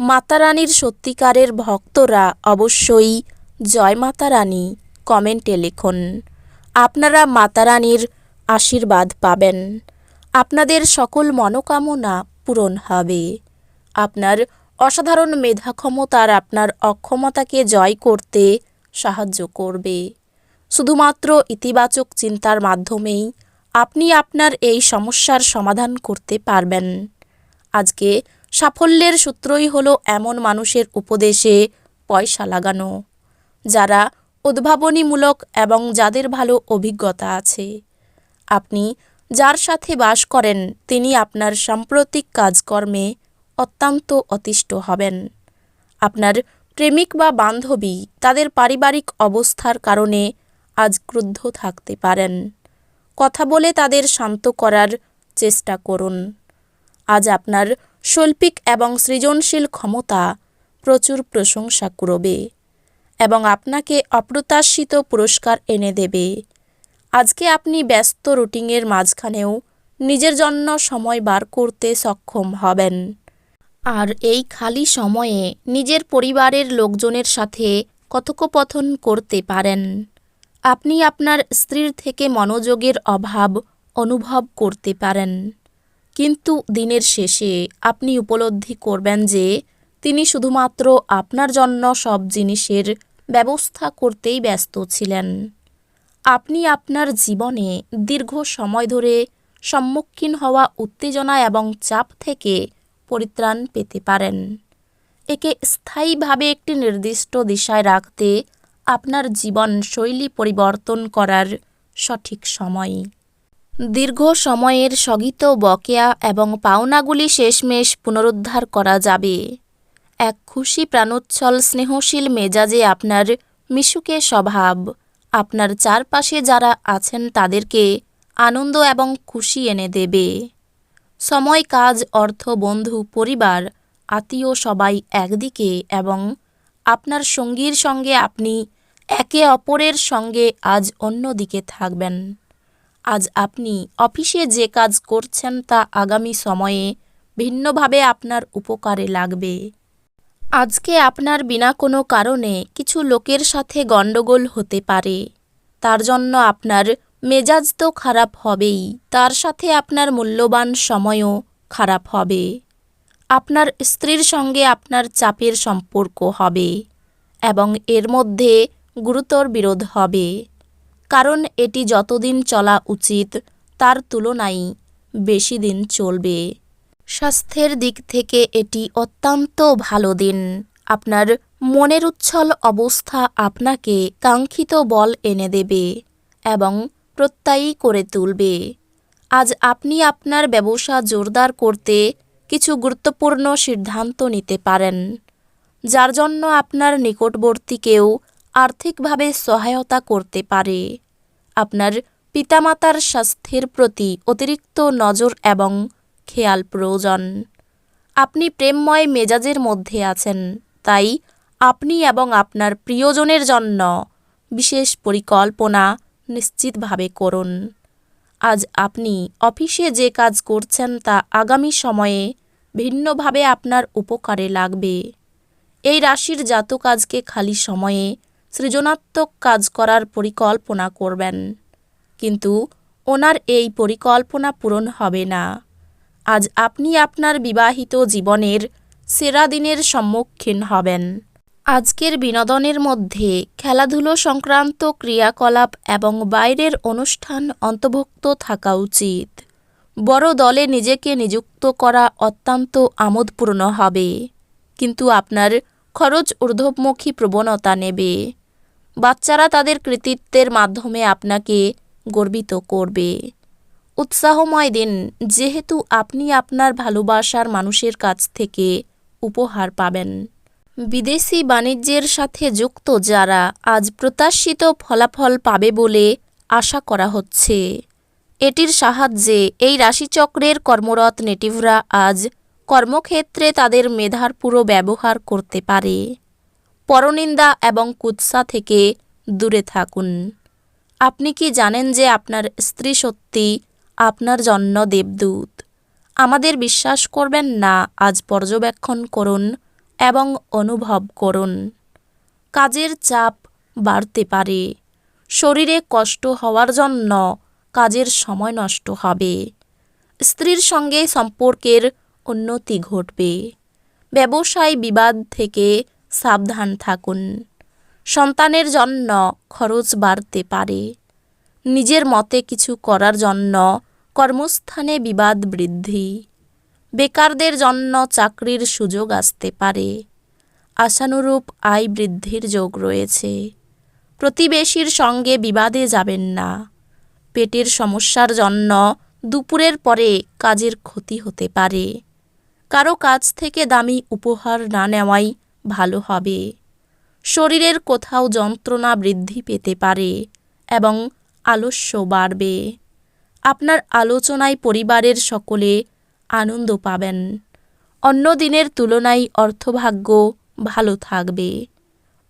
মাতা রানীর সত্যিকারের ভক্তরা অবশ্যই জয় মাতা রানী কমেন্টে লিখুন। আপনারা মাতা রানীর আশীর্বাদ পাবেন। আপনাদের সকল মনোকামনা পূরণ হবে। আপনার অসাধারণ মেধা ক্ষমতার আপনার অক্ষমতাকে জয় করতে সাহায্য করবে। শুধুমাত্র ইতিবাচক চিন্তার মাধ্যমেই আপনি আপনার এই সমস্যার সমাধান করতে পারবেন। আজকে সাফল্যের সূত্রই হলো এমন মানুষের উপদেশে পয়সা লাগানো, যারা উদ্ভাবনীমূলক এবং যাদের ভালো অভিজ্ঞতা আছে। আপনি যার সাথে বাস করেন, তিনি আপনার সাম্প্রতিক কাজকর্মে অত্যন্ত অতিষ্ঠ হবেন। আপনার প্রেমিক বা বান্ধবী তাদের পারিবারিক অবস্থার কারণে আজ ক্রুদ্ধ থাকতে পারেন। কথা বলে তাদের শান্ত করার চেষ্টা করুন। আজ আপনার শৈল্পিক এবং সৃজনশীল ক্ষমতা প্রচুর প্রশংসা করবে এবং আপনাকে অপ্রত্যাশিত পুরস্কার এনে দেবে। আজকে আপনি ব্যস্ত রুটিনের মাঝখানেও নিজের জন্য সময় বার করতে সক্ষম হবেন। আর এই খালি সময়ে নিজের পরিবারের লোকজনের সাথে কথোপকথন করতে পারেন। আপনি আপনার স্ত্রীর থেকে মনোযোগের অভাব অনুভব করতে পারেন। কিন্তু দিনের শেষে আপনি উপলব্ধি করবেন যে তিনি শুধুমাত্র আপনার জন্য সব জিনিসের ব্যবস্থা করতেই ব্যস্ত ছিলেন। আপনি আপনার জীবনে দীর্ঘ সময় ধরে সম্মুখীন হওয়া উত্তেজনা এবং চাপ থেকে পরিত্রাণ পেতে পারেন। একে স্থায়ীভাবে একটি নির্দিষ্ট দিশায় রাখতে আপনার জীবন শৈলী পরিবর্তন করার সঠিক সময়। দীর্ঘ সময়ের স্থগিত বকেয়া এবং পাওনাগুলি শেষমেশ পুনরুদ্ধার করা যাবে। এক খুশি প্রাণোচ্ছল স্নেহশীল মেজাজে আপনার মিশুকে স্বভাব, আপনার চারপাশে যারা আছেন তাদেরকে আনন্দ এবং খুশি এনে দেবে। সময়, কাজ, অর্থ, বন্ধু, পরিবার, আত্মীয় সবাই একদিকে এবং আপনার সঙ্গীর সঙ্গে আপনি একে অপরের সঙ্গে আজ অন্যদিকে থাকবেন। আজ আপনি অফিসে যে কাজ করছেন তা আগামী সময়ে ভিন্নভাবে আপনার উপকারে লাগবে। আজকে আপনার বিনা কোনো কারণে কিছু লোকের সাথে গণ্ডগোল হতে পারে। তার জন্য আপনার মেজাজ তো খারাপ হবেই, তার সাথে আপনার মূল্যবান সময়ও খারাপ হবে। আপনার স্ত্রীর সঙ্গে আপনার চাপের সম্পর্ক হবে এবং এর মধ্যে গুরুতর বিরোধ হবে। কারণ এটি যতদিন চলা উচিত, তার তুলনায় বেশি দিন চলবে। স্বাস্থ্যের দিক থেকে এটি অত্যন্ত ভালো দিন। আপনার মনের উচ্ছল অবস্থা আপনাকে কাঙ্ক্ষিত বল এনে দেবে এবং প্রত্যয়ী করে তুলবে। আজ আপনি আপনার ব্যবসা জোরদার করতে কিছু গুরুত্বপূর্ণ সিদ্ধান্ত নিতে পারেন, যার জন্য আপনার নিকটবর্তী কেউ আর্থিকভাবে সহায়তা করতে পারে। আপনার পিতামাতার স্বাস্থ্যের প্রতি অতিরিক্ত নজর এবং খেয়াল প্রয়োজন। আপনি প্রেমময় মেজাজের মধ্যে আছেন, তাই আপনি এবং আপনার প্রিয়জনের জন্য বিশেষ পরিকল্পনা নিশ্চিতভাবে করুন। আজ আপনি অফিসে যে কাজ করছেন তা আগামী সময়ে ভিন্নভাবে আপনার উপকারে লাগবে। এই রাশির জাতক আজকে খালি সময়ে সৃজনাত্মক কাজ করার পরিকল্পনা করবেন। কিন্তু ওনার এই পরিকল্পনা পূরণ হবে না। আজ আপনি আপনার বিবাহিত জীবনের সেরা দিনের সম্মুখীন হবেন। আজকের বিনোদনের মধ্যে খেলাধুলো সংক্রান্ত ক্রিয়াকলাপ এবং বাইরের অনুষ্ঠান অন্তর্ভুক্ত থাকা উচিত। বড় দলে নিজেকে নিযুক্ত করা অত্যন্ত আমোদপূর্ণ হবে। কিন্তু আপনার খরচ ঊর্ধ্বমুখী প্রবণতা নেবে। বাচ্চারা তাদের কৃতিত্বের মাধ্যমে আপনাকে গর্বিত করবে। উৎসাহময় দিন, যেহেতু আপনি আপনার ভালোবাসার মানুষের কাছ থেকে উপহার পাবেন। বিদেশি বাণিজ্যের সাথে যুক্ত যারা আজ প্রত্যাশিত ফলাফল পাবে বলে আশা করা হচ্ছে। এটির সাহায্যে এই রাশিচক্রের কর্মরত নেটিভরা আজ কর্মক্ষেত্রে তাদের মেধার পুরো ব্যবহার করতে পারে। পরনিন্দা এবং কুৎসা থেকে দূরে থাকুন। আপনি কি জানেন যে আপনার স্ত্রী সত্যি আপনার জন্য দেবদূত? আমাদের বিশ্বাস করবেন না, আজ পর্যবেক্ষণ করুন এবং অনুভব করুন। কাজের চাপ বাড়তে পারে। শরীরে কষ্ট হওয়ার জন্য কাজের সময় নষ্ট হবে। স্ত্রীর সঙ্গে সম্পর্কের উন্নতি ঘটবে। ব্যবসায় বিবাদ থেকে সাবধান থাকুন। সন্তানের জন্য খরচ বাড়তে পারে। নিজের মতে কিছু করার জন্য কর্মস্থানে বিবাদ বৃদ্ধি। বেকারদের জন্য চাকরির সুযোগ আসতে পারে। আশানুরূপ আয় বৃদ্ধির যোগ রয়েছে। প্রতিবেশীর সঙ্গে বিবাদে যাবেন না। পেটের সমস্যার জন্য দুপুরের পরে কাজের ক্ষতি হতে পারে। কারও কাছ থেকে দামি উপহার না নেওয়াই ভালো হবে। শরীরের কোথাও যন্ত্রণা বৃদ্ধি পেতে পারে এবং আলস্য বাড়বে। আপনার আলোচনায় পরিবারের সকলে আনন্দ পাবেন। অন্য দিনের তুলনায় অর্থভাগ্য ভালো থাকবে।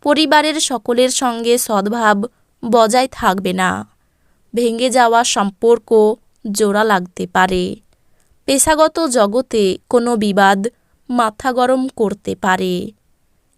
পরিবারের সকলের সঙ্গে সদ্ভাব বজায় থাকবে না। ভেঙে যাওয়া সম্পর্ক জোড়া লাগতে পারে। পেশাগত জগতে কোনো বিবাদ মাথা গরম করতে পারে।